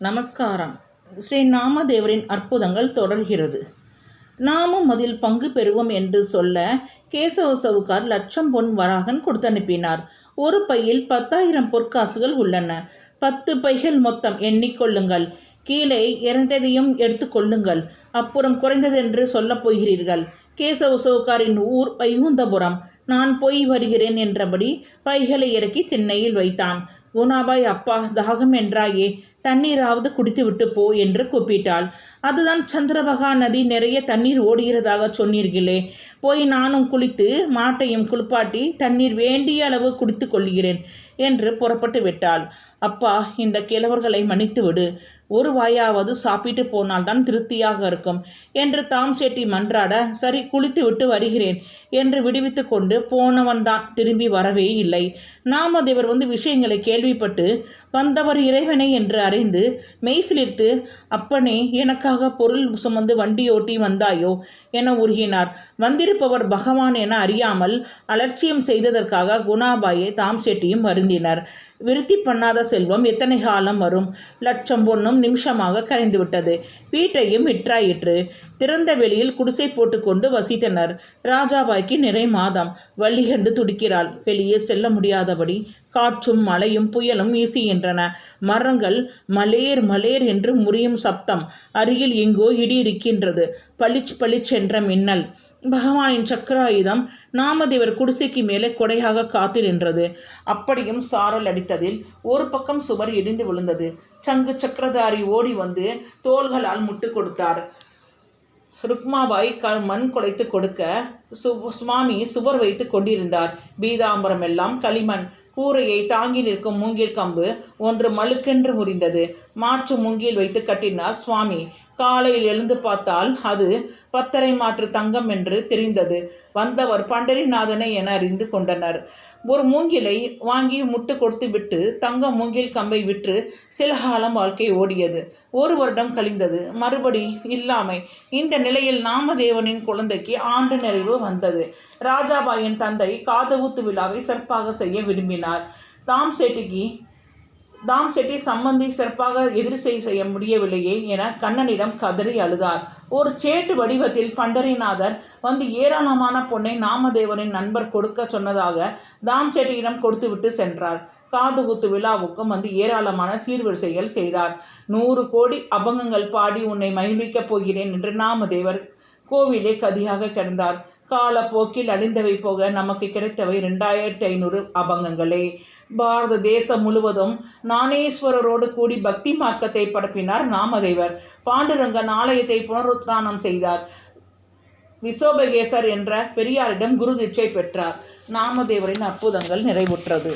நமஸ்காரம். ஸ்ரீ நாமதேவரின் அற்புதங்கள் தொடர்கிறது. நாமும் அதில் பங்கு பெறுவோம் என்று சொல்ல கேசவ சவுக்கார் லட்சம் பொன் வராகன் கொடுத்தனுப்பினார். ஒரு பையில் பத்தாயிரம் பொற்காசுகள் உள்ளன. பத்து பைகள் மொத்தம் எண்ணிக்கொள்ளுங்கள் கீழே இறந்ததையும் எடுத்துக்கொள்ளுங்கள் அப்புறம் குறைந்ததென்று சொல்லப் போகிறீர்கள். கேசவ சவுக்காரின் ஊர் வைகுந்தபுரம். நான் போய் வருகிறேன் என்றபடி பைகளை இறக்கி திண்ணையில் வைத்தான். குணாபாய் அப்பா தாகம் என்றாயே தண்ணீராவது குடித்துவிட்டு போ என்று கூப்பிட்டாள். அதுதான் சந்திரபகா நதி நிறைய தண்ணீர் ஓடுகிறதாக சொன்னீர்களே. போய் நானும் குளித்து மாட்டையும் குளிப்பாட்டி தண்ணீர் வேண்டிய அளவு குடித்து கொள்கிறேன். என்று புறப்பட்டு விட்டாள். அப்பா இந்த கிழவர்களை மன்னித்து விடு ஒரு வாயாவது சாப்பிட்டு போனால்தான் திருப்தியாக இருக்கும் என்று தாம் செட்டி மன்றாட சரி குளித்து விட்டு வருகிறேன் என்று விடுவித்து கொண்டு போனவன்தான் திரும்பி வரவே இல்லை. நாமதேவர் வந்து விஷயங்களை கேள்விப்பட்டு வந்தவர் இறைவனை என்று அறிந்து மெய்சிலிர்த்து அப்பனே எனக்காக பொருள் சுமந்து வண்டியோட்டி வந்தாயோ? என உருகினார். வந்திருப்பவர் பகவான் என அறியாமல் அலட்சியம் செய்ததற்காக குணாபாயை தாம் செட்டியும் வருந்தினர் விருத்தி பண்ணாத செல்வம் எத்தனை காலம் வரும்? லட்சம் பொண்ணும் நிமிஷமாக கரைந்துவிட்டது. வீட்டையும் விற்றாயிற்று திறந்த வெளியில் குடிசை போட்டுக்கொண்டு வசித்தனர். ராஜாபாய்க்கு நிறை மாதம். வள்ளிகண்டு துடிக்கிறாள். வெளியே செல்ல முடியாதபடி காற்றும் மழையும் புயலும் வீசுகின்றன. மரங்கள் மலேர் மலேர் என்று முறியும் சப்தம். அருகில் எங்கோ இடி இடிக்கின்றது பளிச் பளிச் என்ற மின்னல். பகவானின் சக்கராயுதம் நாமதேவர் குடிசைக்கு மேலே கொடையாக காத்து நின்றது. அப்படியும் சாரல் அடித்ததில் ஒரு பக்கம் சுவர் இடிந்து விழுந்தது. சங்கு சக்கரதாரி ஓடி வந்து தோள்களால் முட்டு கொடுத்தார். ருக்மாபாய் க மண் குலைத்து கொடுக்க சு சுவாமி சுவர் வைத்து கொண்டிருந்தார். பீதாம்பரம் எல்லாம் களிமண். கூரையை தாங்கி நிற்கும் மூங்கில் கம்பு ஒன்று மழுக்கென்று முறிந்தது. மாற்று மூங்கில் வைத்து கட்டினார் சுவாமி. காலையில் எழுந்து பார்த்தால் அது பத்தரை மாற்று தங்கம் என்று தெரிந்தது. வந்தவர் பண்டரிநாதனை என அறிந்து கொண்டனர். ஒரு மூங்கிலை வாங்கி முட்டு கொடுத்து விட்டு தங்க மூங்கில் கம்பை விற்று சில காலம் வாழ்க்கை ஓடியது. ஒரு வருடம் கழிந்தது. மறுபடி இல்லாமை. இந்த நிலையில் நாமதேவனின் குழந்தைக்கு ஆண்டு நிறைவு வந்தது. ராஜாபாயின் தந்தை காதவுத்து விழாவை சிறப்பாக செய்ய விரும்பினார். தாம் செட்டிக்கு தாம் செட்டி சம்பந்தி சிறப்பாக எதிர்சை செய்ய முடியவில்லையே என கண்ணனிடம் கதறி அழுதார். ஒரு சேட்டு வடிவத்தில் பண்டரிநாதர் வந்து ஏராளமான பொண்ணை நாமதேவரின் நண்பர் கொடுக்க சொன்னதாக தாம் செட்டியிடம் கொடுத்துவிட்டு சென்றார். காது குத்து விழாவுக்கும் வந்து ஏராளமான சீர்வரிசைகள் செய்தார். நூறு கோடி அபங்கங்கள் பாடி உன்னை மகிழ்விக்கப் போகிறேன் என்று நாமதேவர் கோவிலே கதியாக கிடந்தார். காலப்போக்கில் அழிந்தவை போக நமக்கு கிடைத்தவை ரெண்டாயிரத்தி ஐநூறு அபங்கங்களே. பாரத தேசம் முழுவதும் நாணேஸ்வரரோடு கூடி பக்தி மார்க்கத்தை பரப்பினார் நாமதேவர். பாண்டுரங்கன் ஆலயத்தை புனருத்தானம் செய்தார். விசோபகேசர் என்ற பெரியாரிடம் குரு தீட்சை பெற்றார். நாமதேவரின் அற்புதங்கள் நிறைவுற்றது.